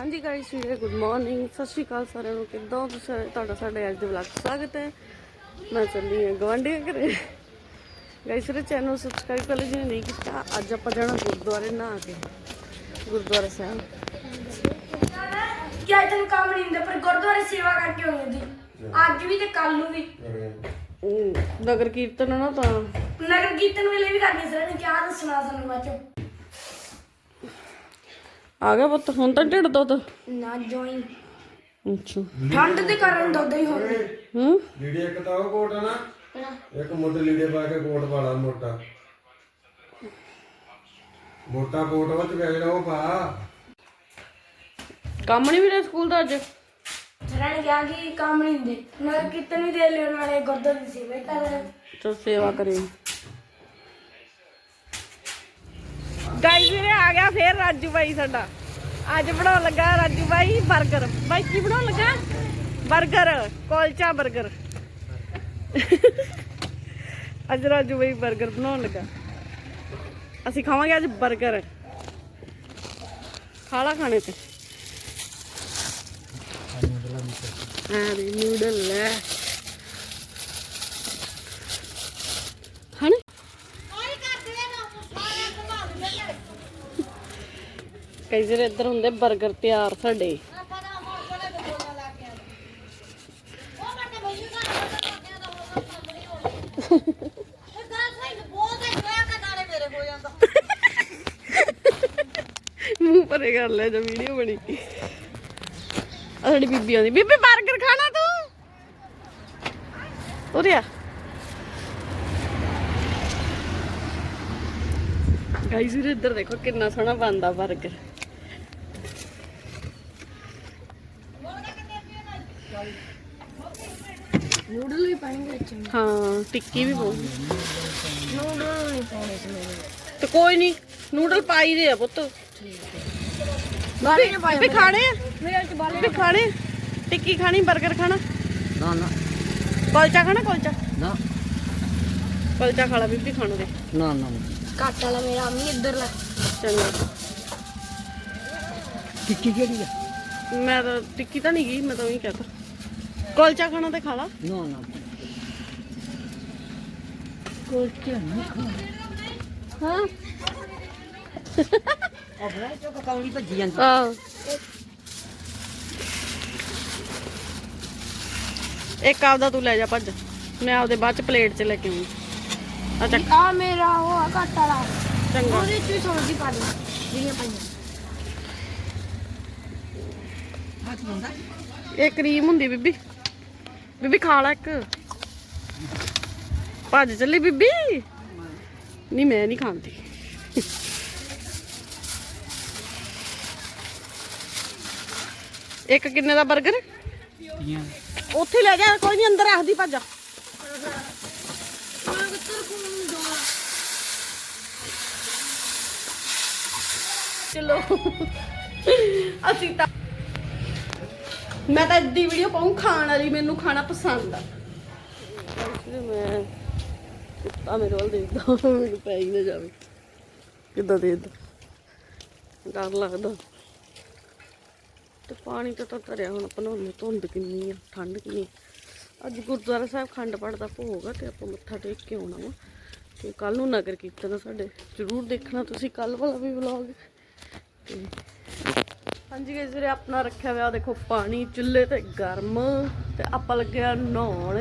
ਹਾਂਜੀ ਗਾਇਸ ਵੀਰੇ good morning ਸਤਿ ਸ਼੍ਰੀ ਅਕਾਲ ਸਾਰਿਆਂ ਨੂੰ। ਕਿੱਦਾਂ ਹੋ ਤੁਸੀਂ? ਤੁਹਾਡਾ ਸਾਡੇ ਅੱਜ ਦੇ ਵਲੌਗ ਸਵਾਗਤ ਹੈ। ਮੈਂ ਚੱਲੀ ਹਾਂ ਗਵਾਂਢੀਆਂ ਘਰੇ। ਗਾਇਸ ਵੀਰੇ ਚੈਨਲ ਨੂੰ ਸਬਸਕ੍ਰਾਈਬ ਕਰ ਲਿਓ ਜਿਹਨੇ ਨਹੀਂ ਕੀਤਾ ਅੱਜ ਆਪਾਂ ਜਾਣਾ ਗੁਰਦੁਆਰੇ ਨਹਾ ਕੇ। ਗੁਰਦੁਆਰਾ ਸਾਹਿਬ। ਕਿ ਅੱਜ ਤੈਨੂੰ ਕੰਮ ਨਹੀਂ ਹੁੰਦਾ ਪਰ ਗੁਰਦੁਆਰੇ ਸੇਵਾ ਕਰਕੇ ਆਉਂਦੀ ਦੀ ਅੱਜ ਵੀ ਤੇ ਕੱਲ ਨੂੰ ਵੀ। ਨਗਰ ਕੀਰਤਨ ਆ ਨਾ ਤਾਂ। ਨਗਰ ਕੀਰਤਨ ਵੇਲੇ ਵੀ ਕਰਨੀ ਸਰ ਨੇ ਕਿਹਾ ਦੱਸਣਾ ਸਾਨੂੰ ਬਾਅਦ ਚੋਂ। ਆ ਗਿਆ ਪੁੱਤ ਹੁਣ ਤਾਂ ਢਿੱਡ ਦੁੱਧ। ਨਾ ਜੋਇਨ ਅੱਛਾ। ਠੰਡ ਦੇ ਕਾਰਨ ਦੁੱਧ ਹੀ ਹੋ ਗਿਆ। ਹੂੰ? ਲੀੜੇ ਇੱਕ ਤਾਂ ਉਹ ਕੋਟ ਆ ਨਾ ਇੱਕ ਮੋਟੇ ਲੀੜੇ ਪਾ ਕੇ ਕੋਟ ਵਾਲਾ ਮੋਟਾ। ਮੋਟਾ ਕੋਟ ਉਹ ਚ ਜਿਹੜਾ ਉਹ ਪਾ। ਕੰਮ ਨਹੀਂ ਵੀਰੇ ਸਕੂਲ ਦਾ ਅੱਜ? ਸਰਾਂ ਨੇ ਕਿਹਾ ਕਿ ਕੰਮ ਨਹੀਂ ਹੁੰਦੇ ਨਗਰ ਕੀਰਤਨ ਵੀ ਦੇ ਲਿਓ ਨਾਲੇ ਗੁਰਦੁਆਰੇ ਦੀ ਸੇਵਾ ਕਰ। ਚਲ ਸੇਵਾ ਕਰੇ। ਗਾਈ ਵੀਰੇ ਆ ਗਿਆ ਫੇਰ ਰਾਜੂ ਬਾਈ ਸਾਡਾ। ਅੱਜ ਬਣਾਉਣ ਲੱਗਾ ਰਾਜੂ ਬਾਈ 버ਗਰ ਬਾਈ ਕੀ ਬਣਾਉਣ ਲੱਗਾ? 버ਗਰ ਕੋਲਚਾ 버ਗਰ ਅੱਜ ਰਾਜੂ ਬਾਈ 버ਗਰ ਬਣਾਉਣ ਲੱਗਾ। ਅਸੀਂ ਖਾਵਾਂਗੇ ਅੱਜ 버ਗਰ ਖਾਲਾ ਖਾਣੇ ਤੇ। ਨੂਡਲ ਹੈ ਗਾਇਸ ਇੱਧਰ ਹੁੰਦੇ 버ਗਰ ਤਿਆਰ ਸਾਡੇ। ਮੂੰਹ ਪਰੇ ਕਰ ਲੈ ਜੋ, ਵੀਡੀਓ ਬਣੀ ਆ ਸਾਡੀ ਬੀਬੀ ਆਉਂਦੀ ਬੀਬੀ 버ਗਰ ਖਾਣਾ ਤੂੰ? ਉਰੇ ਆ। ਗਾਈਜ਼ ਇੱਧਰ ਦੇਖੋ ਕਿੰਨਾ ਸੋਹਣਾ ਬਣਦਾ 버ਗਰ ਹਾਂ ਟਿੱਕੀ ਵੀ ਪਾਉਗੀ ਨੂਡਲ ਨਹੀਂ ਪਾਉਣੇ ਸੀ ਮੇਰੇ ਤੇ ਕੋਈ ਨਹੀਂ ਨੂਡਲ ਪਾਈ ਦੇ ਆ ਪੁੱਤ। ਬਾਲੇ ਨੇ ਵੀ ਖਾਣੇ ਆ? ਮੇਰੇ ਚ ਬਾਲੇ ਵੀ ਖਾਣੇ? ਟਿੱਕੀ ਖਾਣੀ 버ਗਰ ਖਾਣਾ? ਨਾ ਨਾ। ਕੁਲਚਾ ਖਾਣਾ ਕੁਲਚਾ? ਨਾ। ਕੁਲਚਾ ਖਾ ਲਾ ਬੀਬੀ ਖਾਣੋ ਦੇ। ਨਾ ਨਾ। ਘੱਟ ਵਾਲਾ ਮੇਰਾ ਅੰਮੀ ਇੱਧਰ ਲੈ। ਚੰਗਾ। ਟਿੱਕੀ ਕਿਹੜੀ ਆ? ਮੈਂ ਤਾਂ ਟਿੱਕੀ ਤਾਂ ਨਹੀਂ ਗਈ ਮੈਂ ਤਾਂ ਉਹੀ ਕਹਤਾ। ਕੁਲਚਾ ਖਾਣਾ ਤੇ ਖਾ ਲਾ। ਨਾ ਨਾ। ਕਿਉਂ ਨਹੀਂ ਹਾਂ। ਆਪਣਾ ਚੋ ਕੌਲੀ ਭੱਜੀ ਜਾਂਦੀ ਆ ਇੱਕ ਆਪਦਾ ਤੂੰ ਲੈ ਜਾ ਭੱਜ। ਮੈਂ ਆਪਦੇ ਬਾਅਦ ਚ ਪਲੇਟ ਚ ਲੈ ਕੇ ਆਉਂਗੀ। ਅੱਛਾ। ਆ ਮੇਰਾ ਉਹ ਆ ਘੱਟ ਵਾਲਾ। ਚੰਗਾ। ਉਹਦੇ ਚ ਵੀ ਸਬਜ਼ੀ ਪਾ ਦੇ ਜਿਹੜੀਆਂ ਪਾਈਆਂ। ਹੱਥ ਬੰਦਾ ਇਹ ਕਰੀਮ ਹੁੰਦੀ ਬੀਬੀ। ਬੀਬੀ ਖਾ ਲੈ ਇੱਕ। ਭੱਜ ਚੱਲੀ ਬੀਬੀ। ਨਹੀਂ ਮੈਂ ਨਹੀਂ ਖਾਂਦੀ। ਇੱਕ ਕਿੰਨੇ ਦਾ 버ਗਰ ਉੱਥੇ ਲੈ ਜਾ ਕੋਈ ਨਹੀਂ ਅੰਦਰ ਰੱਖਦੀ ਭੱਜ ਚਲੋ। ਅਸੀਂ ਤਾਂ ਮੈਂ ਤਾਂ ਇੱਦੀ ਵੀਡੀਓ ਪਾਉਂ ਖਾਣ ਵਾਲੀ ਮੈਨੂੰ ਖਾਣਾ ਪਸੰਦ ਆ। ਮੈਂ ਕੁੱਤਾ ਮੇਰੇ ਵੱਲ ਦੇਖਦਾ ਮੈਨੂੰ ਪੈ ਹੀ ਨਾ ਜਾਵੇ। ਕਿੱਦਾਂ ਦੇਖਦਾ? ਡਰ ਲੱਗਦਾ। ਤੇ ਪਾਣੀ ਤਾਂ ਤਾਂ ਧਰਿਆ ਹੁਣ ਬਣਾਉਣੇ ਧੁੰਦ ਕਿੰਨੀ ਆ, ਠੰਡ ਕਿੰਨੀ ਅੱਜ ਗੁਰਦੁਆਰਾ ਸਾਹਿਬ ਖੰਡ ਪਾਠ ਦਾ ਭੋਗ ਆ ਤੇ ਆਪਾਂ ਮੱਥਾ ਟੇਕ ਕੇ ਆਉਣਾ ਵਾ। ਤੇ ਕੱਲ ਨੂੰ ਨਗਰ ਕੀਰਤਨ ਆ ਸਾਡੇ। ਜ਼ਰੂਰ ਦੇਖਣਾ ਤੁਸੀਂ ਕੱਲ ਵਾਲਾ ਵੀ ਵਲੌਗ ਤੇ ਹਾਂਜੀ ਗਾਇਸ ਵੀਰੇ ਆਪਣਾ ਰੱਖਿਆ ਹੋਇਆ, ਦੇਖੋ ਪਾਣੀ, ਚੁੱਲ੍ਹੇ ਤੇ ਗਰਮ। ਤੇ ਆਪਾਂ ਲੱਗਿਆ ਨਹਾਉਣ।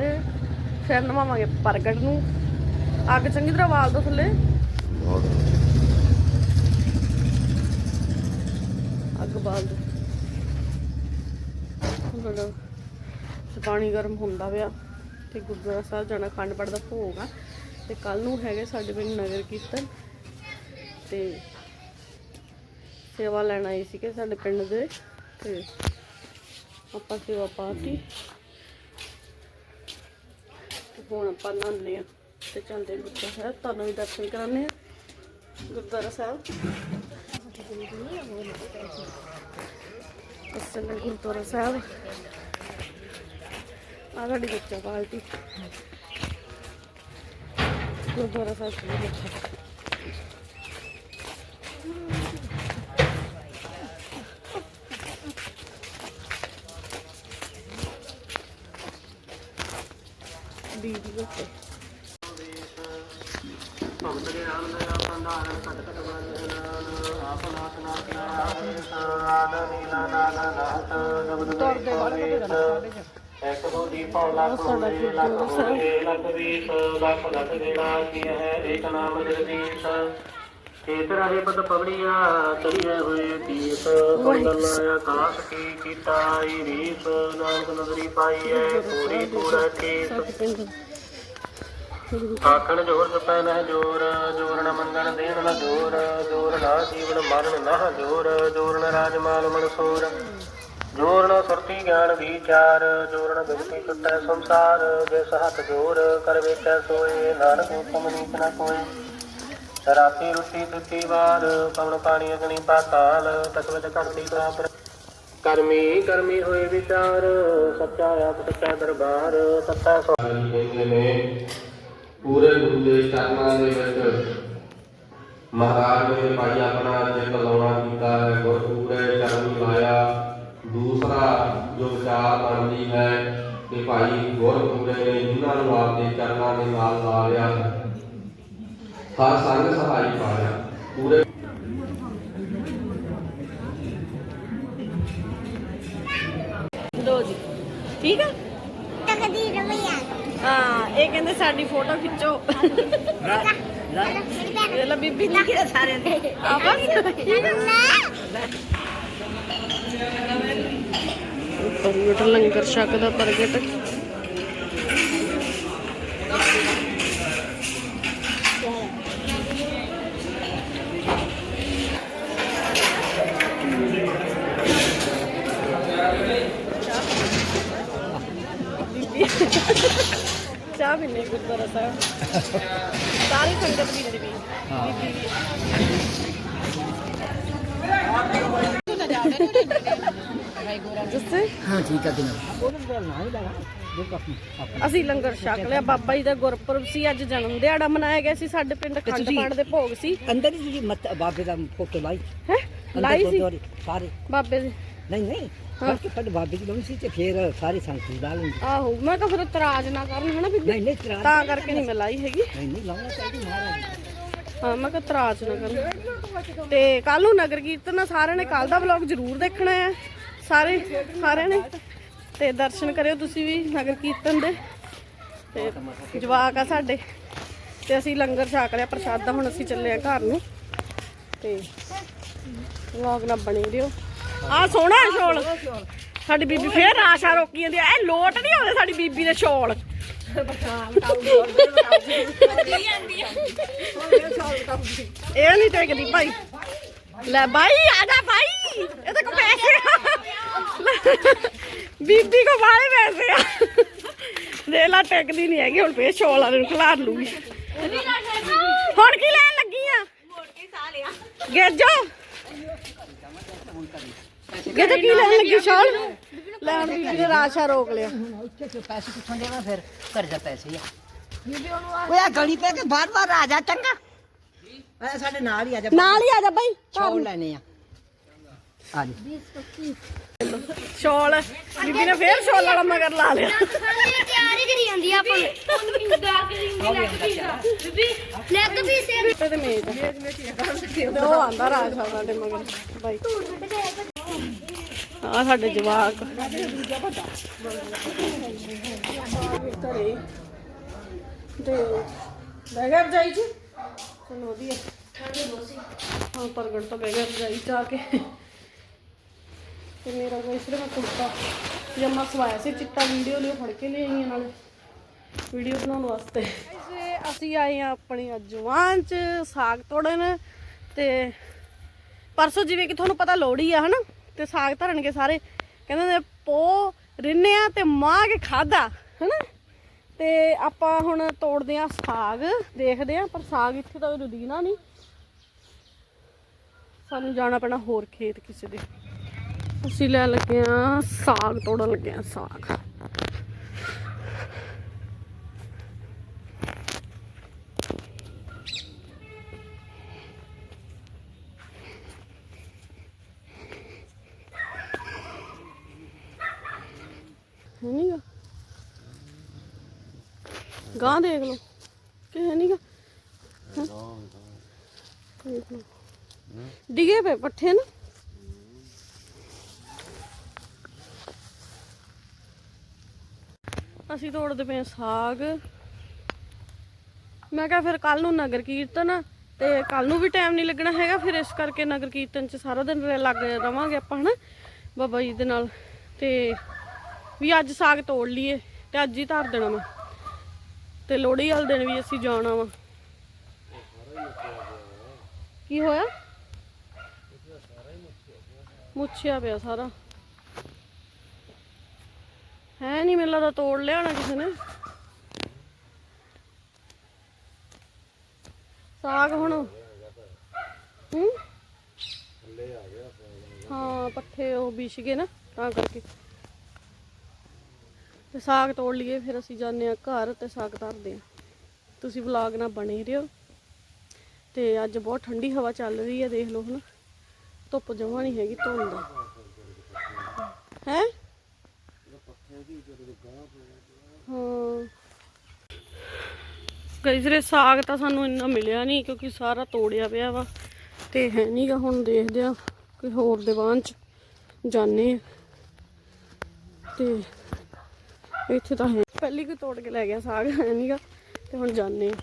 ਫਿਰ ਨਵਾਵਾਂਗੇ ਪ੍ਰਗਟ ਨੂੰ। ਅੱਗ ਚੰਗੀ ਤਰ੍ਹਾਂ ਵਾਲ ਦੋ ਥੱਲੇ। ਅੱਗ ਬਾਲ ਦੋ। ਤੇ ਪਾਣੀ ਗਰਮ ਹੁੰਦਾ ਪਿਆ ਤੇ ਗੁਰਦੁਆਰਾ ਸਾਹਿਬ ਜਾਣਾ ਖੰਡ ਪਾਠ ਦਾ ਭੋਗ ਆ। ਤੇ ਕੱਲ ਨੂੰ ਹੈਗੇ ਸਾਡੇ ਪਿੰਡ ਨਗਰ ਕੀਰਤਨ। ਤੇ ਸੇਵਾ ਲੈਣ ਆਏ ਸੀਗੇ ਸਾਡੇ ਪਿੰਡ ਦੇ। ਤੇ ਆਪਾਂ ਸੇਵਾ ਪਾਤੀ। ਤੇ ਹੁਣ ਆਪਾਂ ਨਹਾਉਂਦੇ ਆ। ਤੇ ਚਲਦੇ ਗੁਰਦੁਆਰਾ ਸਾਹਿਬ, ਤੁਹਾਨੂੰ ਵੀ ਦਰਸ਼ਨ ਕਰਾਉਣੇ ਆ ਗੁਰਦੁਆਰਾ ਸਾਹਿਬ। ਅਸਲ ਗੁਰਦੁਆਰਾ ਸਾਹਿਬ ਆ ਸਾਡੀ ਬੱਚਾ ਪਾਲਟੀ ਗੁਰਦੁਆਰਾ ਸਾਹਿਬ ਚਲੇ ਬੱਚਾ ਦੀਦੀ ਉੱਤੇ ਇੱਕ ਦੋ ਦੀਪਾਂ ਲੱਖ ਹੋਏ ਲੱਖ ਹੋਏ ਲੱਖ ਵੀਸ ਲੱਖ ਲੱਖ ਜਿਹੜਾ ਕੀ ਹੈ? ਇੱਕ ਨਾਮ ਜਗਦੀਸ਼। ਕੇਤ ਰਹੇ ਪਦ ਪਵੜੀਆਂ ਚੜੀਏ ਹੋਏ ਤੀਸ ਸੰਗਲ ਆਕਾਸ਼ ਕੀ ਕੀਤਾ ਈ ਰੀਸ। ਨਾਨਕ ਨਦਰੀ ਪਾਈ ਹੈ ਪੂਰੀ ਪੂਰਾ ਕੇਸ ਸਾਡੇ ਪਿੰਡ। ਆਖਣ ਜੋਰ ਜਪੈ ਨਾ ਜੋਰ ਜੋਰ ਨ ਮੰਗਣ ਦੇਣ ਨ ਜੋਰ ਜੋਰ ਨਾ ਜੀਵਨ ਮਰਨ ਨਾ ਜੋਰ ਜੋਰ ਨ ਰਾਜ ਮਾਲ ਮਨਸੂਰ ਜੋਰ ਨ ਸੁਰਤੀ ਗਿਆਨ ਵਿਚਾਰ ਜੋਰ ਨ ਬਿਗਤੀ ਸੰਸਾਰ, ਜਿਸ ਹੱਥ ਜੋਰ ਕਰ ਵੇਖੈ ਸੋਏ, ਨਾਨਕ ਹੁਕਮ ਨੀਤ ਨ ਕੋਏ। ਰਾਤੀ ਰੁੱਤੀ ਦਿੱਤੀ ਵਾਰ ਪਵਨ ਪਾਣੀ ਅਗਨੀ ਪਾਤਾਲ ਤਕਵਤ ਕਰਤੀ ਪ੍ਰਾਪਤ ਕਰਮੀ ਕਰਮੀ ਹੋਏ ਵਿਚਾਰ, ਸੱਚਾ ਆਪ, ਸੱਚਾ ਦਰਬਾਰ, ਸੱਚਾ ਸੋ ਨੇ, ਪੂਰੇ ਗੁਰੂ ਦੇ ਚਰਨਾਂ ਦੇ ਵਿੱਚ ਮਹਾਰਾਜ ਨੇ ਭਾਈ ਆਪਣਾ ਚਿੱਤ ਲਾਉਣਾ ਕੀਤਾ ਹੈ ਗੁਰਪੂਰੇ ਚਰਨ ਲਾਇਆ। ਦੂਸਰਾ ਜੋ ਵਿਚਾਰ ਬਣਦੀ ਹੈ ਕਿ ਭਾਈ ਗੁਰਪੂਰੇ ਨੇ ਜਿਨ੍ਹਾਂ ਨੂੰ ਆਪਦੇ ਚਰਨਾਂ ਦੇ ਨਾਲ ਲਾ ਲਿਆ ਹਰ ਸੰਗ ਸਹਾਈ ਪਾਇਆ। ਪੂਰੇ ਲੋ ਜੀ। ਠੀਕ ਆ? ਹਾਂ ਇਹ ਕਹਿੰਦੇ ਸਾਡੀ ਫੋਟੋ ਖਿੱਚੋ। ਇਹ ਲੈ ਬੀਬੀ ਦੀ ਇਹ ਸਾਰੇ ਨੇ। ਆ। ਬਸ ਠੀਕ ਆ। ਪ੍ਰਗਟ ਲੰਗਰ ਛਕਦਾ ਪ੍ਰਗਟ ਚਾਹ ਵੀ ਨਹੀਂ ਗੁਰਦੁਆਰਾ ਸਾਹਿਬ ਸਾਰੀ ਸੰਗਤ ਪੀਂਦੀ ਵੀ ਬੀਬੀ ਵੀ ਜੱਸੇ ਹਾਂ ਠੀਕ ਆ ਅਸੀਂ ਲੰਗਰ ਛਕ ਲਿਆ ਬਾਬਾ ਜੀ ਦਾ ਗੁਰਪੁਰਬ ਸੀ ਅੱਜ ਜਨਮ ਦਿਹਾੜਾ ਮਨਾਇਆ ਗਿਆ ਸੀ ਸਾਡੇ ਪਿੰਡ ਖੰਡ ਤੁਸੀਂ- ਦੇ ਭੋਗ ਸੀ। ਅੰਦਰ ਹੀ ਤੁਸੀਂ ਮਤ ਬਾਬੇ ਦਾ ਫੋਟੋ ਲਾਈ? ਹੈ? ਅੰਦਰ ਲਾਈ ਸੀ। ਗੁਰਦੁਆਰੇ ਸਾਰੇ। ਬਾਬੇ ਦੇ। ਨਹੀਂ ਨਹੀਂ। ਬਲਕਿ ਸਾਡੇ ਬਾਬੇ ਦੀ ਲਾਉਣੀ ਸੀ ਤੇ ਫਿਰ ਸਾਰੇ ਸੰਗਤ ਲਾ ਲੈਂਦੇ। ਆਹੋ ਮੈਂ ਕਿਹਾ ਫਿਰ ਇਤਰਾਜ਼ ਨਾ ਕਰਨ ਹਨਾ ਬੀਬੀ? ਨਹੀਂ ਨਹੀਂ ਤਰਾ ਤਾਂ ਕਰਕੇ ਨਹੀਂ ਮੈਂ ਲਾਈ ਹੈਗੀ। ਨਹੀਂ ਨਹੀਂ ਲਾਉਣਾ ਚਾਹੀਦੀ ਮਹਾਰਾਜ। ਹਾਂ ਮੈਂ ਕਿਹਾ ਇਤਰਾਜ਼ ਨਾ ਕਰਨ। ਤੇ ਕੱਲ ਨੂੰ ਨਗਰ ਕੀਰਤਨ ਆ ਸਾਰਿਆਂ ਨੇ ਕੱਲ ਦਾ ਵਲੌਗ ਜ਼ਰੂਰ ਦੇਖਣਾ ਹੈ ਸਾਰੇ ਸਾਰਿਆਂ ਨੇ ਤੇ ਦਰਸ਼ਨ ਕਰਿਓ ਤੁਸੀਂ ਵੀ ਨਗਰ ਕੀਰਤਨ ਦੇ। ਤੇ ਜਵਾਕ ਆ ਸਾਡੇ। ਤੇ ਅਸੀਂ ਲੰਗਰ ਛਕ ਲਿਆ, ਪ੍ਰਸ਼ਾਦਾ ਹੁਣ ਅਸੀਂ ਚੱਲੇ ਆ ਘਰ ਨੂੰ। ਤੇ ਵਲੌਗ ਨਾਲ ਬਣੇ ਰਹੋ। ਆ ਸੋਹਣਾ ਹੈ ਸ਼ੋਲ। ਸਾਡੀ ਬੀਬੀ ਫੇਰ ਆਸ਼ਾ ਰੋਕੀ ਜਾਂਦੀ ਐ ਇਹ ਲੋਟ ਨਹੀਂ ਆਉਂਦੇ ਸਾਡੀ ਬੀਬੀ ਦੇ ਸ਼ੋਲ। ਇਹ ਨਹੀਂ ਟੇਕਦੀ ਭਾਈ। ਲੈ ਬਾਈ, ਆ ਜਾ ਬਾਈ। ਇਹ ਤਾਂ ਕੋ ਪੈਸੇ। ਬੀਬੀ ਕੋ ਬਾਲੇ ਪੈਸੇ ਆ। ਦੇ ਲਾ ਟੇਕਦੀ ਨਹੀਂ ਹੈਗੀ ਹੁਣ ਫੇਰ ਸ਼ੋਲ ਵਾਲੇ ਨੂੰ ਖਿਲਾਰ ਲੂਗੀ। ਹੁਣ ਕੀ ਲੈਣ ਲੱਗੀ ਆ ਗੇਜੋ। ਗੇਜੋ ਕੀ ਲੈਣ ਲੱਗੀ ਸ਼ੋਲ? ਲੈਣ ਬੀਬੀ ਨੇ ਰਾਸ਼ਾ ਰੋਕ ਲਿਆ। ਪੈਸੇ ਕਿੱਥੋਂ ਦੇਵਾਂ ਫਿਰ ਘਰ ਜਾ ਪੈਸੇ ਆ ਓਏ ਆ ਗਲੀ ਪੈ ਕੇ ਬਾਰ ਬਾਰ ਆ ਜਾ ਚੰਗਾ। ਆ ਸਾਡੇ ਨਾਲ ਹੀ ਆ ਜਾ। ਨਾਲ ਹੀ ਆ ਜਾ ਬਾਈ। ਚੌਲ ਲੈਣੇ ਆ। ਆ ਜੀ ਸ਼ੋਲ। ਬੀਬੀ ਨੇ ਫੇਰ ਸ਼ੋਲ ਵਾਲਾ ਮਗਰ ਲਾ ਲਿਆ। ਤਿਆਰ ਹੀ ਕਰੀ ਜਾਂਦੀ ਆ ਆਪਾਂ ਨੂੰ ਦਾ ਕੇ ਰਿੰਗੀ ਬੀਬੀ ਲੈਗ ਵੀ ਸੇ ਤੇ ਮੇਜ਼ ਤੇ ਉਹ ਆਂਦਾ ਰਾਜਾ ਸਾਡੇ ਮਗਰ। ਬਾਈ। ਆ ਸਾਡੇ ਜਵਾਕ। ਘਰੇ ਤੇ ਬਹਿ ਗਿਆ ਰਜਾਈ ਚ ਚਲੋ ਵਧੀਆ। ਹਾਂ ਪ੍ਰਗਟ ਤੋਂ ਬਹਿ ਗਿਆ ਚ ਆ ਕੇ। ਤੇ ਮੇਰਾ ਕੋਈ ਸਿਰਫ ਮੈਂ ਕੁੜਤਾ ਪਜਾਮਾ ਸਵਾਇਆ ਸੀ, ਚਿੱਟਾ ਵੀਡੀਓ ਲਈ ਫੜ ਕੇ ਲੈ ਆਈਆਂ ਨਾਲੇ। ਵੀਡੀਓ ਬਣਾਉਣ ਵਾਸਤੇ। ਅਸੀਂ ਆਏ ਆ ਆਪਣੀ ਜਵਾਨ ਚ ਸਾਗ ਤੋੜਨ ਤੇ ਪਰਸੋਂ ਜਿਵੇਂ ਕਿ ਤੁਹਾਨੂੰ ਪਤਾ ਲੋਹੜੀ ਆ, ਹਨਾ? ਤੇ ਸਾਗ ਧਰਨਗੇ ਸਾਰੇ। ਕਹਿੰਦੇ ਨੇ, ਪੋ ਰਿੰਨਿਆ ਤੇ ਮਾਂ ਕੇ ਖਾਦਾ ਹਨਾ? ਤੇ ਆਪਾਂ ਹੁਣ ਤੋੜਦੇ ਆ ਸਾਗ, ਦੇਖਦੇ ਆ, ਪਰ ਸਾਗ ਇੱਥੇ ਤਾਂ ਰੁਦੀਨਾ ਨਹੀਂ। ਸਾਨੂੰ ਜਾਣਾ ਪੈਣਾ ਹੋਰ ਖੇਤ ਕਿਸੇ ਦੇ। ਅਸੀਂ ਲੈ ਲੱਗੇ ਆ ਸਾਗ ਤੋੜਨ ਲੱਗੇ ਆ ਸਾਗ। ਨਹੀਂਗਾ ਗਾਂ? ਦੇਖ ਲਓ। ਕਿਹ ਨਹੀਂਗਾ ਡਿਗੇ ਪਏ ਪੱਠੇ ਨਾ। ਅਸੀਂ ਤੋੜਦੇ ਪਏ ਸਾਗ। ਮੈਂ ਕਿਹਾ ਫਿਰ ਕੱਲ ਨੂੰ ਨਗਰ ਕੀਰਤਨ ਤੇ ਕੱਲ ਨੂੰ ਵੀ ਟਾਈਮ ਨਹੀਂ ਲੱਗਣਾ ਹੈਗਾ, ਫਿਰ ਇਸ ਕਰਕੇ ਨਗਰ ਕੀਰਤਨ 'ਚ ਸਾਰਾ ਦਿਨ ਰਹਿ- ਲੱਗ ਰਵਾਂਗੇ ਆਪਾਂ ਹਨਾ ਬਾਬਾ ਜੀ ਦੇ ਨਾਲ। ਤੇ ਵੀ ਅੱਜ ਸਾਗ ਤੋੜ ਲਈਏ ਤੇ ਅੱਜ ਹੀ ਧਰ ਦੇਣਾ ਮੈਂ ਤੇ ਲੋਹੜੀ ਵਾਲੇ ਦਿਨ ਵੀ ਅਸੀਂ ਜਾਣਾ ਵਾ। ਕੀ ਹੋਇਆ? ਮੁੱਛਿਆ ਪਿਆ ਸਾਰਾ। ਹੈ ਨਹੀਂ ਮੈਨੂੰ ਲੱਗਦਾ ਤੋੜ ਲਿਆ ਹੋਣਾ ਕਿਸੇ ਨੇ। ਸਾਗ ਹੁਣ। ਹੂੰ? ਹਾਂ, ਪੱਠੇ ਉਹ ਵਿਛ ਗਏ ਨਾ, ਤਾਂ ਕਰਕੇ। ਤੇ ਸਾਗ ਤੋੜ ਲਈਏ, ਫਿਰ ਅਸੀਂ ਜਾਂਦੇ ਆ ਘਰ ਤੇ ਸਾਗ ਧਰਦੇ ਆ ਤੁਸੀਂ ਵਲੌਗ ਨਾਲ ਬਣੇ ਰਹੋ। ਤੇ ਅੱਜ ਬਹੁਤ ਠੰਡੀ ਹਵਾ ਚੱਲ ਰਹੀ ਹੈ, ਦੇਖ ਲਓ ਹਨਾ ਧੁੱਪ ਜਮਾ ਨਹੀਂ ਹੈਗੀ ਧੁੰਦ। ਹੈ? ਹਾਂ। ਗਈਜ਼ਰੇ ਸਾਗ ਤਾਂ ਸਾਨੂੰ ਇੰਨਾ ਮਿਲਿਆ ਨਹੀਂ ਕਿਉਂਕਿ ਸਾਰਾ ਤੋੜਿਆ ਪਿਆ ਵਾ ਤੇ ਹੈ ਨਹੀਂਗਾ ਹੁਣ ਦੇਖਦੇ ਆ ਕੋਈ ਹੋਰ ਦੀਵਾਨ ਚ ਜਾਣੇ ਆ ਤੇ ਇੱਥੇ ਤਾਂ ਹੈ ਪਹਿਲੀ ਕੋਈ ਤੋੜ ਕੇ ਲੈ ਗਿਆ ਸਾਗ, ਹੈ ਨਹੀਂਗਾ ਤੇ ਹੁਣ ਜਾਣੇ ਆ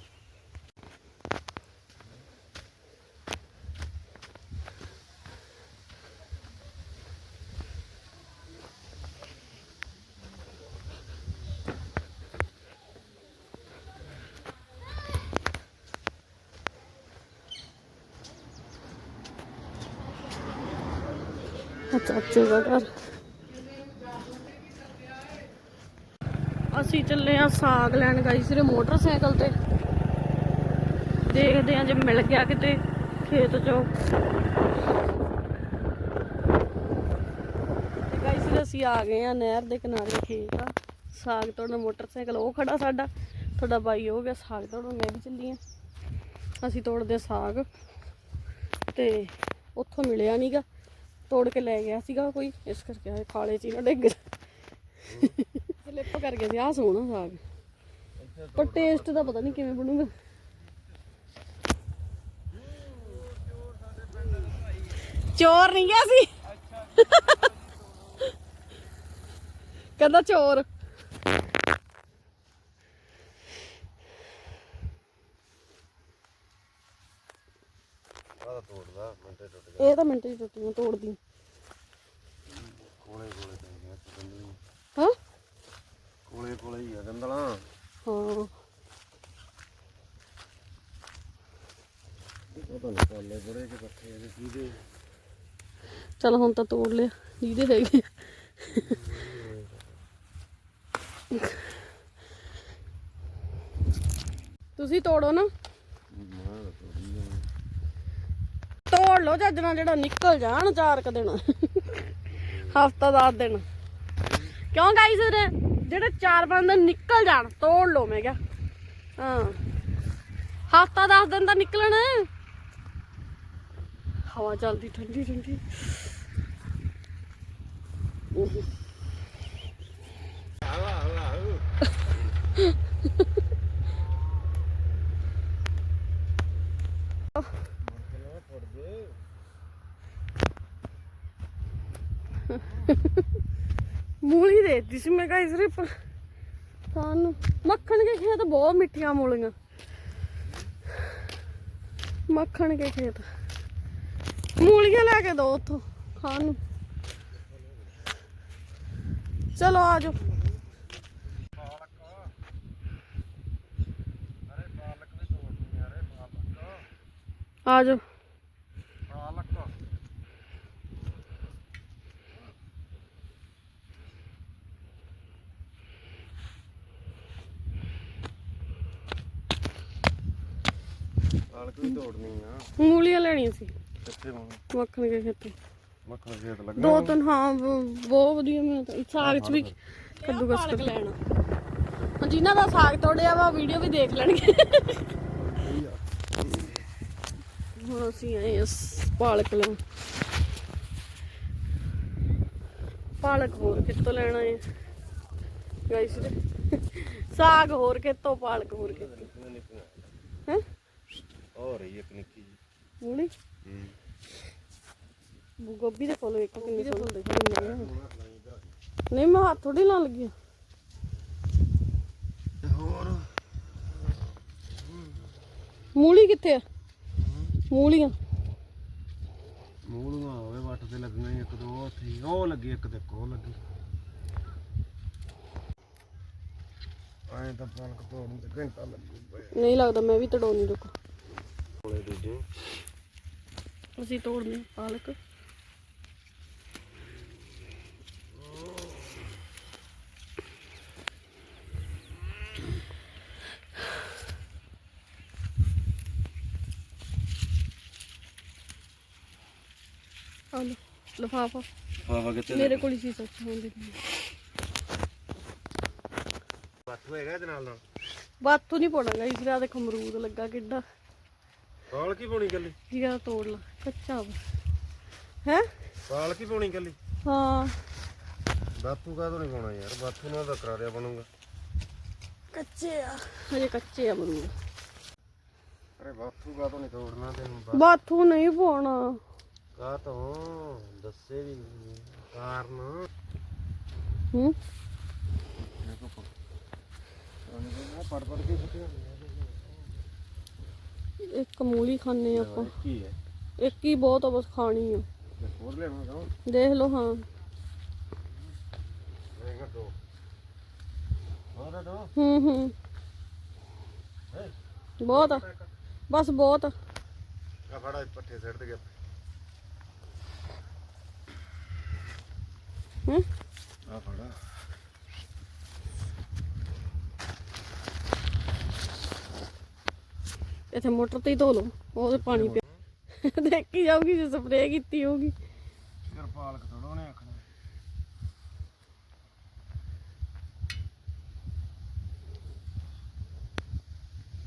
ਚਾਚੇ ਦਾ ਘਰ। ਅਸੀਂ ਚੱਲੇ ਆ ਸਾਗ ਲੈਣ ਗਈ ਸਿਰੇ ਮੋਟਰਸਾਈਕਲ ਤੇ। ਦੇਖਦੇ ਆ ਜੇ ਮਿਲ ਗਿਆ ਕਿਤੇ ਖੇਤ ਚੋਂ। ਤੇ ਗਾਈ ਸਿਰੇ ਅਸੀਂ ਆ ਗਏ ਆ ਨਹਿਰ ਦੇ ਕਿਨਾਰੇ ਖੇਤ ਆ। ਸਾਗ ਤੋੜਨ ਮੋਟਰਸਾਈਕਲ, ਉਹ ਖੜਾ ਸਾਡਾ। ਤੁਹਾਡਾ ਬਾਈ ਹੋ ਗਿਆ ਸਾਗ ਤੋੜਨ, ਮੈਂ ਵੀ ਚੱਲੀ ਆ ਅਸੀਂ ਤੋੜਦੇ ਸਾਗ। ਤੇ ਉੱਥੋਂ ਮਿਲਿਆ ਨਹੀਂਗਾ ਤੋੜ ਕੇ ਲੈ ਗਿਆ ਸੀਗਾ ਕੋਈ, ਇਸ ਕਰਕੇ ਆਏ ਖਾਲੇ ਚ ਹੀ ਨਾ ਡਿੱਗ ਸਲਿੱਪ ਕਰ ਗਿਆ ਸੀ, ਆਹ ਸੋਹਣਾ ਸਾਗ। ਪਰ ਟੇਸਟ ਦਾ ਪਤਾ ਨਹੀਂ ਕਿਵੇਂ ਬਣੂਗਾ। ਚੋਰ ਨਹੀਂ ਗਿਆ ਸੀ? ਕਹਿੰਦਾ ਚੋਰ। ਇਹ ਤਾਂ ਮਿੰਟ ਹੀ ਟੁੱਟੀਆਂ ਤੋੜਦੀ। ਹਾਂ? ਕੋਲੇ ਕੋਲੇ ਹੀ ਆ ਗੰਦਲਾ। ਹਾਂ। ਪਤਾ ਨਹੀਂ ਕਾਲੇ ਬੜੇ ਕਿ ਇਕੱਠੇ ਆ ਕਿਹਦੇ ਚਲ ਹੁਣ ਤਾਂ ਤੋੜ ਲਿਆ ਜਿਹਦੇ ਹੈਗੇ ਤੁਸੀਂ ਤੋੜੋ ਨਾ। ਤੋੜ ਲਓ ਜੱਜ ਨਾਲ ਜਿਹੜਾ ਨਿਕਲ ਜਾਣ ਚਾਰ ਕ ਦਿਨ। ਹਫਤਾ ਦਸ ਦਿਨ। ਕਿਉਂ ਗਾਈਸ ਜਿਹੜੇ ਚਾਰ ਪੰਜ ਦਿਨ ਨਿਕਲ ਜਾਣ, ਤੋੜ ਲਓ ਮੈਂ ਕਿਹਾ। ਹਾਂ। ਹਫਤਾ ਦਸ ਦਿਨ ਤਾਂ ਨਿਕਲਣ। ਹਵਾ ਚੱਲਦੀ ਠੰਡੀ ਠੰਡੀ। ਮੂਲੀ ਦੇ ਸੀ ਮੈਂ ਕਿਹਾ ਰਿਪ ਸਾਨੂੰ ਮੱਖਣ ਕੇ ਖੇਤ ਬਹੁਤ ਮਿੱਠੀਆਂ ਮੂਲੀਆਂ। ਮੱਖਣ ਕੇ ਖੇਤ। ਮੂਲੀਆਂ ਲੈ ਕੇ ਦੋ ਉੱਥੋਂ ਖਾਣ ਨੂੰ। ਚਲੋ ਆ ਜਾਓ। ਆ ਜਾਓ ਆਲਕ ਵੀ ਤੋੜਨੀ ਆ। ਮੂਲੀਆਂ ਲੈਣੀਆਂ ਸੀ। ਕਿੱਥੇ ਮੂੰਹ ਮੱਖਣ ਕੇ ਖੇਤ। ਮੱਖਣ ਖੇਤ ਲੱਗਾ ਦੋ ਤਿੰਨ ਹਾਂ ਬਹੁਤ ਵਧੀਆ ਮੈਂ ਤਾਂ ਸਾਗ ਚ ਵੀ ਕੱਦੂਕਸ ਕਰ ਲੈਣਾ। ਹੁਣ ਜਿਨ੍ਹਾਂ ਦਾ ਸਾਗ ਤੋੜਿਆ ਵਾ ਵੀਡੀਓ ਵੀ ਦੇਖ ਲੈਣਗੇ। ਹੁਣ ਅਸੀਂ ਆਏ ਇਸ ਪਾਲਕ ਲੈਣ। ਪਾਲਕ ਹੋਰ ਕਿੱਥੋਂ ਲੈਣਾ ਹੈ ਗਾਇਸ ਸਾਗ ਹੋਰ ਕਿਤੋਂ ਪਾਲਕ ਹੋਰ ਕਿਤੋਂ ਹੈ? ਹੋ ਰਹੀ ਇੱਕ ਨਿੱਕੀ ਜੀ? ਮੂਲੀ ਬੂ ਗੋਭੀ ਦੇ ਫੁੱਲ ਇੱਕ ਕਿੰਨੇ ਸੋਹਣੇ ਦਿਖਦੇ ਨੇ। ਨਹੀਂ ਮੈਂ ਹੱਥ ਥੋੜੀ ਲਾਉਣ ਲੱਗੀ ਹਾਂ। ਹੋਰ? ਮੂਲੀ ਕਿੱਥੇ ਆ? ਮੂਲੀਆਂ। ਮੂਲੀਆਂ ਹੋਵੇ ਵੱਟ ਤੇ ਲੱਗੀਆਂ ਇੱਕ ਦੋ ਉੱਥੇ। ਉਹ ਲੱਗੀ ਇੱਕ ਤੇ ਉਹ ਲੱਗੀ। ਐਂ ਤਾਂ ਪਾਲਕ ਤੋੜਨ ਤੇ ਘੰਟਾ ਲੱਗੂ ਨਹੀਂ ਲੱਗਦਾ ਮੈਂ ਵੀ ਤੜਾਉਣੀ ਰੁਕ। ਕੋਲੇ ਦੂਜੇ ਅਸੀਂ ਤੋੜਨੇ ਪਾਲਕ। ਆ ਲਓ ਲਫਾਫਾ ਫਾਵਾ ਕਿਤੇ ਮੇਰੇ ਕੋਲ ਹੀ ਸੀ ਸੱਚ ਹੁੰਦੀ ਵੱਟ ਹੋਏਗਾ ਇਹਦੇ ਨਾਲ ਨਾਲ? ਬਾਤੂ ਨਹੀਂ ਪਾਉਣਾ ਇਸ ਰਾਤ ਦੇਖ ਅਮਰੂਦ ਲੱਗਾ ਕਿੱਡਾ। ਪਾਲ ਕੀ ਪਾਉਣੀ ਕੱਲੀ? ਜੀਗਾ ਤੋੜ ਲਾ ਕੱਚਾ ਹੈ? ਪਾਲ ਕੀ ਪਾਉਣੀ ਕੱਲੀ? ਹਾਂ। ਬਾਪੂ ਕਾਹਦੋਂ ਨਹੀਂ ਪਾਉਣਾ ਯਾਰ ਬਾਪੂ ਨਾਲ ਤਾਂ ਕਰਾਰਿਆ ਬਣੂਗਾ। ਕੱਚੇ ਆ ਹਜੇ ਕੱਚੇ ਆ ਅਮਰੂਦ ਅਰੇ ਬਾਪੂ ਕਾਹਦੋਂ ਨਹੀਂ ਤੋੜਨਾ ਤੈਨੂੰ ਬਾਥੂ ਨਹੀਂ ਪਾਉਣਾ। ਕਾ ਤੋਂ? ਦੱਸੇ ਵੀ ਕਾਰਨ। ਹੂੰ? ਪੜ ਪੜ ਕੇ ਸੁੱਟਿਆ ਇੱਕ ਮੂਲੀ ਖਾਣੇ ਆਪਾਂ। ਕੀ ਹੈ ਇੱਕ ਹੀ ਬਹੁਤ ਆ ਬਸ ਖਾਣੀ ਆ। ਹੋਰ ਦੇਖ ਲਓ ਹਾਂ। ਬਹੁਤ ਆ। ਬਸ ਬਹੁਤ ਆ। ਫੜਾ ਪੱਠੇ ਦੇ ਗਿਆ ਹੂੰ? ਆ ਫੜਾ। ਇੱਥੇ ਮੋਟਰ ਤੇ ਹੀ ਧੋ ਲਓ ਉਹਦੇ ਪਾਣੀ ਪਿਆ। ਦੇਖੀ ਜਾਊਗੀ ਜੇ ਸਪਰੇਅ ਕੀਤੀ ਹੋਊਗੀ। ਯਾਰ ਪਾਲਕ ਥੋੜੋਣੇ ਆਖਣਾ।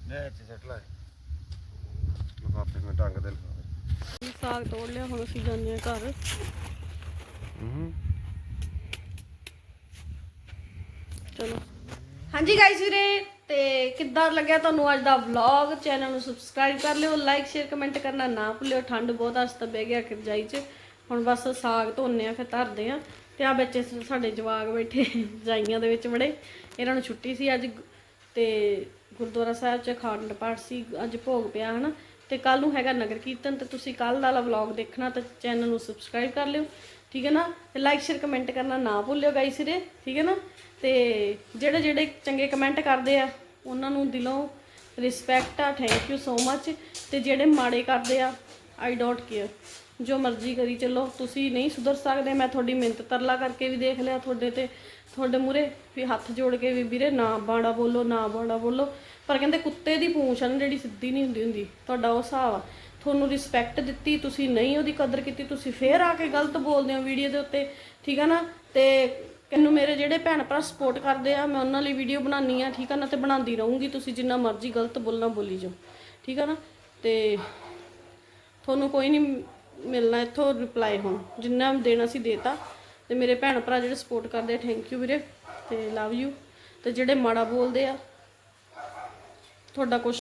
ਲੈ ਇੱਥੇ ਸਿੱਟ ਲੈ ਲਫਾਫੇ ਮੈਂ ਟੰਗ ਦੇ ਲਫਾਫੇ ਸਾਗ ਤੋੜ ਲਿਆ ਹੁਣ ਅਸੀਂ ਜਾਂਦੇ ਆ ਘਰ। ਹੂੰ। ਚਲੋ। ਹਾਂਜੀ ਗਾਇਸ ਵੀਰੇ ਤੇ ਕਿੱਦਾਂ ਲੱਗਿਆ ਤੁਹਾਨੂੰ ਅੱਜ ਦਾ ਵਲੌਗ ਚੈਨਲ ਨੂੰ ਸਬਸਕ੍ਰਾਈਬ ਕਰ ਲਿਓ ਲਾਈਕ ਸ਼ੇਅਰ ਕਮੈਂਟ ਕਰਨਾ ਨਾ ਭੁੱਲਿਓ। ਠੰਡ ਬਹੁਤ ਅੱਜ ਤਾਂ ਬਹਿ ਗਿਆ ਖਿਰਜਾਈ 'ਚ। ਹੁਣ ਬਸ ਸਾਗ ਧੋਨੇ ਆ, ਫਿਰ ਧਰਦੇ ਆ। ਤੇ ਆ ਬੱਚੇ ਸਾਡੇ ਜਵਾਗ ਬੈਠੇ ਜਾਈਆਂ ਦੇ ਵਿੱਚ ਬੜੇ। ਇਹਨਾਂ ਨੂੰ ਛੁੱਟੀ ਸੀ ਅੱਜ। ਤੇ ਗੁਰਦੁਆਰਾ ਸਾਹਿਬ 'ਚ ਅਖੰਡ ਪਾਠ ਸੀ, ਅੱਜ ਭੋਗ ਪਿਆ, ਹਨਾ। ਤੇ ਕੱਲ ਨੂੰ ਹੈਗਾ ਨਗਰ ਕੀਰਤਨ, ਤੇ ਤੁਸੀਂ ਕੱਲ ਵਾਲਾ ਵਲੌਗ ਦੇਖਣਾ, ਤਾਂ ਚੈਨਲ ਨੂੰ ਸਬਸਕ੍ਰਾਈਬ ਕਰ ਲਿਓ। ਠੀਕ ਹੈ ਨਾ? ਤੇ ਲਾਈਕ ਸ਼ੇਅਰ ਕਮੈਂਟ ਕਰਨਾ ਨਾ ਭੁੱਲਿਓ ਗਾਈਸ ਵੀਰੇ ਠੀਕ ਹੈ ਨਾ? ਤੇ ਜਿਹੜੇ ਜਿਹੜੇ ਚੰਗੇ ਕਮੈਂਟ ਕਰਦੇ ਆ, ਉਹਨਾਂ ਨੂੰ ਦਿਲੋਂ ਰਿਸਪੈਕਟ ਆ ਥੈਂਕ ਯੂ ਸੋ ਮੱਚ ਤੇ ਜਿਹੜੇ ਮਾੜੇ ਕਰਦੇ ਆ ਆਈ ਡੋਂਟ ਕੇਅਰ ਜੋ ਮਰਜ਼ੀ ਕਰੀ ਚੱਲੋ, ਤੁਸੀਂ ਨਹੀਂ ਸੁਧਰ ਸਕਦੇ, ਮੈਂ ਤੁਹਾਡੀ ਮਿਹਨਤ ਤਰਲਾ ਕਰਕੇ ਵੀ ਦੇਖ ਲਿਆ ਤੁਹਾਡੇ ਤੇ, ਤੁਹਾਡੇ ਮੂਰੇ ਵੀ ਹੱਥ ਜੋੜ ਕੇ ਵੀ ਵੀਰੇ ਨਾ ਬਾੜਾ ਬੋਲੋ, ਨਾ ਬਾੜਾ ਬੋਲੋ। ਪਰ ਕਹਿੰਦੇ ਕੁੱਤੇ ਦੀ ਪੂੰਛ ਆ ਨਾ, ਜਿਹੜੀ ਸਿੱਧੀ ਨਹੀਂ ਹੁੰਦੀ ਹੁੰਦੀ, ਤੁਹਾਡਾ ਉਹ ਹਿਸਾਬ ਆ। ਤੁਹਾਨੂੰ ਰਿਸਪੈਕਟ ਦਿੱਤੀ, ਤੁਸੀਂ ਨਹੀਂ ਉਹਦੀ ਕਦਰ ਕੀਤੀ, ਤੁਸੀਂ ਫੇਰ ਆ ਕੇ ਗਲਤ ਬੋਲਦੇ ਹੋ ਵੀਡੀਓ ਦੇ ਉੱਤੇ, ਠੀਕ ਆ ਨਾ? ਤੇ ਕਿੰਨੂੰ ਮੇਰੇ ਜਿਹੜੇ ਭੈਣ ਭਰਾ ਸਪੋਰਟ ਕਰਦੇ ਆ, ਮੈਂ ਉਹਨਾਂ ਲਈ ਵੀਡੀਓ ਬਣਾਉਣੀ ਆ ਠੀਕ ਆ? ਨਾ ਤੇ ਬਣਾਉਂਦੀ ਰਹੂੰਗੀ, ਤੁਸੀਂ ਜਿੰਨਾ ਮਰਜ਼ੀ ਗਲਤ ਬੋਲਣਾ ਬੋਲੀ ਜਾਓ, ਠੀਕ ਆ ਨਾ? ਤੇ ਤੁਹਾਨੂੰ ਕੋਈ ਨਹੀਂ ਮਿਲਣਾ ਇੱਥੋਂ ਰਿਪਲਾਈ ਹੁਣ, ਜਿੰਨਾ ਦੇਣਾ ਸੀ ਦੇਤਾ। ਤੇ ਮੇਰੇ ਭੈਣ ਭਰਾ ਜਿਹੜੇ ਸਪੋਰਟ ਕਰਦੇ ਆ ਥੈਂਕ ਯੂ ਵੀਰੇ, ਤੇ ਲਵ ਯੂ ਤੇ ਜਿਹੜੇ ਮਾੜਾ ਬੋਲਦੇ ਆ, ਤੁਹਾਡਾ ਕੁਝ